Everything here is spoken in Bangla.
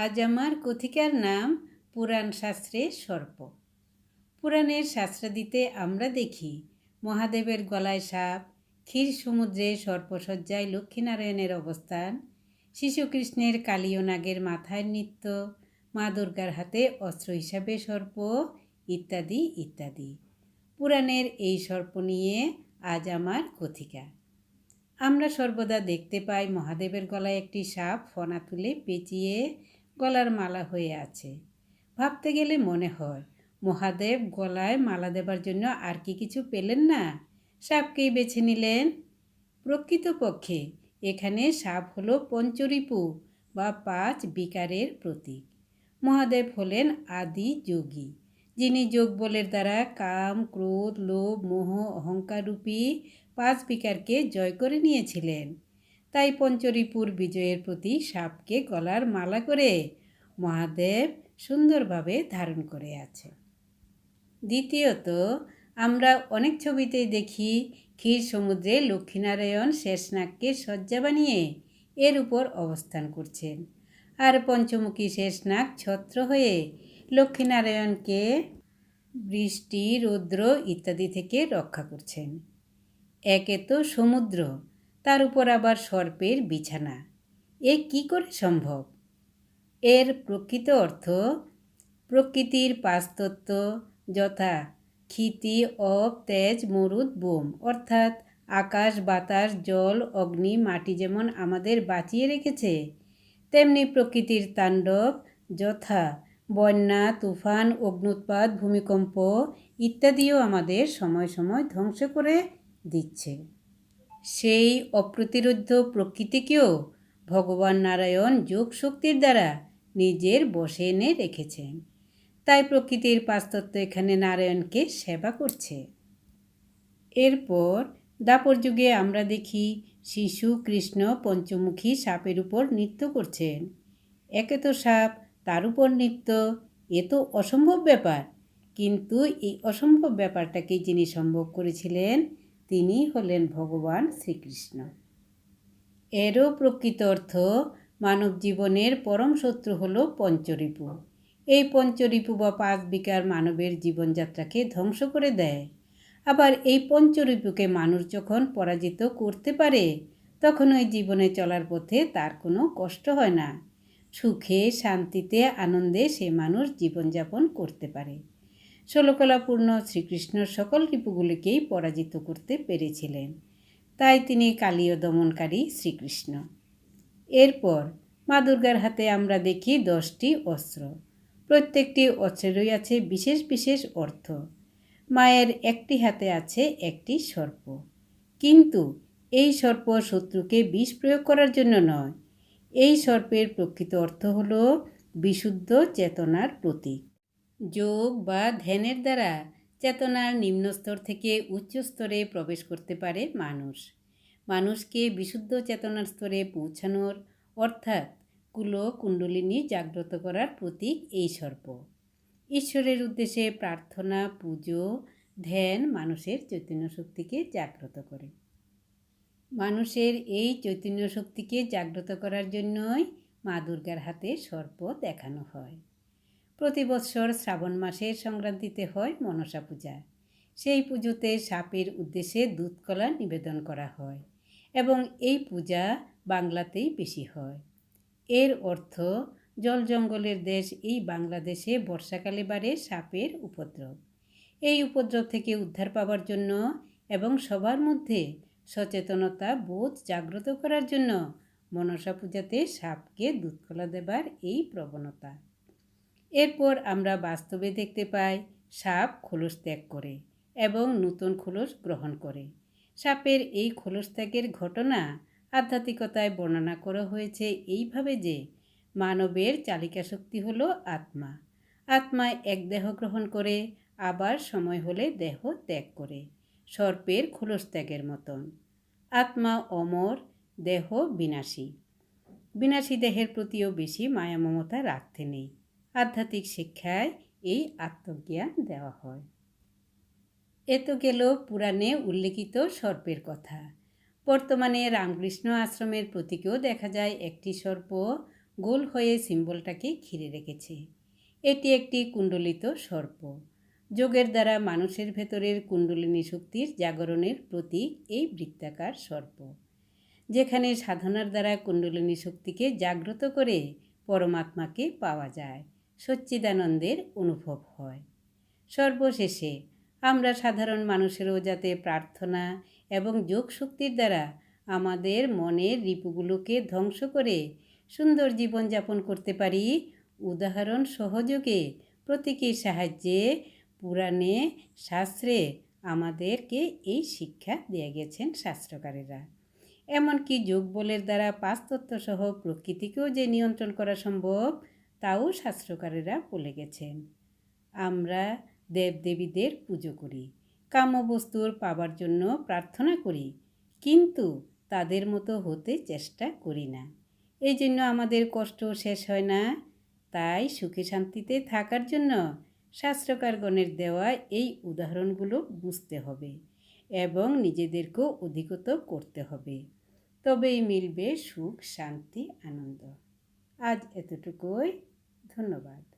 আজ আমার কথিকার নাম পুরাণ শাস্ত্রে সর্প। পুরাণের শাস্ত্রাদিতে আমরা দেখি, মহাদেবের গলায় সাপ, ক্ষীর সমুদ্রে সর্পসজ্জায় লক্ষ্মীনারায়ণের অবস্থান, শিশুকৃষ্ণের কালীয় নাগের মাথায় নৃত্য, মা দুর্গার হাতে অস্ত্র হিসাবে সর্প, ইত্যাদি ইত্যাদি। পুরাণের এই সর্প নিয়ে আজ আমার কথিকা। আমরা সর্বদা দেখতে পাই মহাদেবের গলায় একটি সাপ ফনা তুলে পেঁচিয়ে গলার মালা হয়ে আছে। ভাবতে গেলে মনে হয়, মহাদেব গলায় মালা দেবার জন্য আর কি কিছু পেলেন না? সাপকেই বেছে নিলেন? প্রকৃতপক্ষে, এখানে সাপ হলো পঞ্চরিপু বা পাঁচ বিকারের প্রতীক। মহাদেব হলেন আদি যোগী, যিনি যোগ বলের দ্বারা কাম, ক্রোধ, লোভ, মোহ, অহংকার রূপী পাঁচ বিকারকে জয় করে নিয়েছিলেন। তাই পঞ্চরিপুর বিজয়ের প্রতি সাপকে গলার মালা করে মহাদেব সুন্দরভাবে ধারণ করে আছে দ্বিতীয়ত, আমরা অনেক ছবিতেই দেখি ক্ষীর সমুদ্রে লক্ষ্মীনারায়ণ শেষনাগকে শয্যা বানিয়ে এর উপর অবস্থান করছেন। আর পঞ্চমুখী শেষনাগ ছত্র হয়ে লক্ষ্মীনারায়ণকে বৃষ্টি, রৌদ্র ইত্যাদি থেকে রক্ষা করছেন। একে তো সমুদ্র তার উপর আবার সর্পের বিছানা। এ কি করে সম্ভব? এর প্রকৃত অর্থ, প্রকৃতির পাঁচতত্ত্ব যথা ক্ষিতি, অপ, তেজ, মরুদ, বোম, অর্থাৎ আকাশ, বাতাস, জল, অগ্নি, মাটি যেমন আমাদের বাঁচিয়ে রেখেছে, তেমনি প্রকৃতির তাণ্ডব যথা বন্যা, তুফান, অগ্নুৎপাত, ভূমিকম্প ইত্যাদিও আমাদের সময় সময় ধ্বংস করে দিচ্ছে। সেই অপ্রতিরোধ্য প্রকৃতিকেও ভগবান নারায়ণ যোগ শক্তির দ্বারা নিজের বসে এনে রেখেছেন। তাই প্রকৃতির পাস্তত্ব এখানে নারায়ণকে সেবা করছে। এরপর দাপর যুগে আমরা দেখি শিশু কৃষ্ণ পঞ্চমুখী সাপের উপর নৃত্য করছেন। একে তো সাপ, তার উপর নৃত্য, এ তো অসম্ভব ব্যাপার। কিন্তু এই অসম্ভব ব্যাপারটাকে যিনি সম্ভব করেছিলেন? তিনি হলেন ভগবান শ্রীকৃষ্ণ। এরও প্রকৃত অর্থ মানব জীবনের পরম শত্রু হল পঞ্চরিপু। এই পঞ্চরিপু বা পাঁচ বিকার মানবের জীবনযাত্রাকে ধ্বংস করে দেয়। আবার এই পঞ্চরিপুকে মানুষ যখন পরাজিত করতে পারে, তখন ওই জীবনে চলার পথে তার কোনো কষ্ট হয় না। সুখে, শান্তিতে, আনন্দে সে মানুষ জীবনযাপন করতে পারে। ষোলকলাপূর্ণ শ্রীকৃষ্ণ সকল রিপুগুলিকেই পরাজিত করতে পেরেছিলেন। তাই তিনি কালীয় দমনকারী শ্রীকৃষ্ণ। এরপর মা দুর্গার হাতে আমরা দেখি দশটি অস্ত্র। প্রত্যেকটি অস্ত্রেরই আছে বিশেষ বিশেষ অর্থ। মায়ের একটি হাতে আছে একটি সর্প। কিন্তু এই সর্প শত্রুকে বিষ প্রয়োগ করার জন্য নয়। এই সর্পের প্রকৃত অর্থ হল বিশুদ্ধ চেতনার প্রতীক। যোগ বা ধ্যানের দ্বারা চেতনার নিম্নস্তর থেকে উচ্চ স্তরে প্রবেশ করতে পারে মানুষ। মানুষকে বিশুদ্ধ চেতনার স্তরে পৌঁছানোর, অর্থাৎ কুল কুণ্ডলিনী জাগ্রত করার প্রতীক এই সর্প। ঈশ্বরের উদ্দেশ্যে প্রার্থনা, পুজো, ধ্যান মানুষের চৈতন্য শক্তিকে জাগ্রত করে। মানুষের এই চৈতন্য শক্তিকে জাগ্রত করার জন্যই মা দুর্গার হাতে সর্প দেখানো হয়। প্রতি বৎসর শ্রাবণ মাসের সংক্রান্তিতে হয় মনসা পূজা। সেই পুজোতে সাপের উদ্দেশ্যে দুধকলা নিবেদন করা হয় এবং এই পূজা বাংলাতেই বেশি হয়। এর অর্থ, জল জঙ্গলের দেশ এই বাংলাদেশে বর্ষাকালে বাড়ে সাপের উপদ্রব। এই উপদ্রব থেকে উদ্ধার পাওয়ার জন্য এবং সবার মধ্যে সচেতনতা, বোধ জাগ্রত করার জন্য মনসা পূজাতে সাপকে দুধকলা দেবার এই প্রবণতা। এরপর আমরা বাস্তবে দেখতে পাই সাপ খোলস ত্যাগ করে এবং নতুন খোলস গ্রহণ করে। সাপের এই খোলস ত্যাগের ঘটনা আধ্যাত্মিকতায় বর্ণনা করা হয়েছে এইভাবে যে মানবের চালিকা শক্তি হলো আত্মা। আত্মায় এক দেহ গ্রহণ করে, আবার সময় হলে দেহ ত্যাগ করে, সর্পের খোলস ত্যাগের মতন। আত্মা অমর, দেহ বিনাশী। বিনাশী দেহের প্রতিও বেশি মায়া মমতা রাখতে নেই। আধ্যাত্মিক শিক্ষায় এই আত্মজ্ঞান দেওয়া হয়। এ তো গেল পুরাণে উল্লেখিত সর্পের কথা। বর্তমানে রামকৃষ্ণ আশ্রমের প্রতীকেও দেখা যায় একটি সর্প গোল হয়ে সিম্বলটাকে ঘিরে রেখেছে। এটি একটি কুণ্ডলিত সর্প। যোগের দ্বারা মানুষের ভেতরের কুণ্ডলিনী শক্তির জাগরণের প্রতীক এই বৃত্তাকার সর্প। যেখানে সাধনার দ্বারা কুণ্ডলিনী শক্তিকে জাগ্রত করে পরমাত্মাকে পাওয়া যায়। সচ্চিদানন্দের অনুভব হয়। সর্বশেষে আমরা সাধারণ মানুষেরও যাতে প্রার্থনা এবং যোগ শক্তির দ্বারা আমাদের মনের রিপুগুলোকে ধ্বংস করে সুন্দর জীবনযাপন করতে পারি, উদাহরণ সহযোগে প্রতীকের সাহায্যে পুরাণে, শাস্ত্রে আমাদেরকে এই শিক্ষা দিয়ে গেছেন শাস্ত্রকারেরা। এমনকি যোগ বলের দ্বারা পাঁচতত্ত্ব সহ প্রকৃতিকেও যে নিয়ন্ত্রণ করা সম্ভব তাও শাস্ত্রকারেরা বলে গেছেন। আমরা দেবদেবীদের পুজো করি, কাম্যবস্তুর পাবার জন্য প্রার্থনা করি, কিন্তু তাদের মতো হতে চেষ্টা করি না। এই জন্য আমাদের কষ্ট শেষ হয় না। তাই সুখে শান্তিতে থাকার জন্য শাস্ত্রকারগণের দেওয়া এই উদাহরণগুলো বুঝতে হবে এবং নিজেদেরকেও অধিগত করতে হবে। তবেই মিলবে সুখ, শান্তি, আনন্দ। আজ এতটুকুই। ধন্যবাদ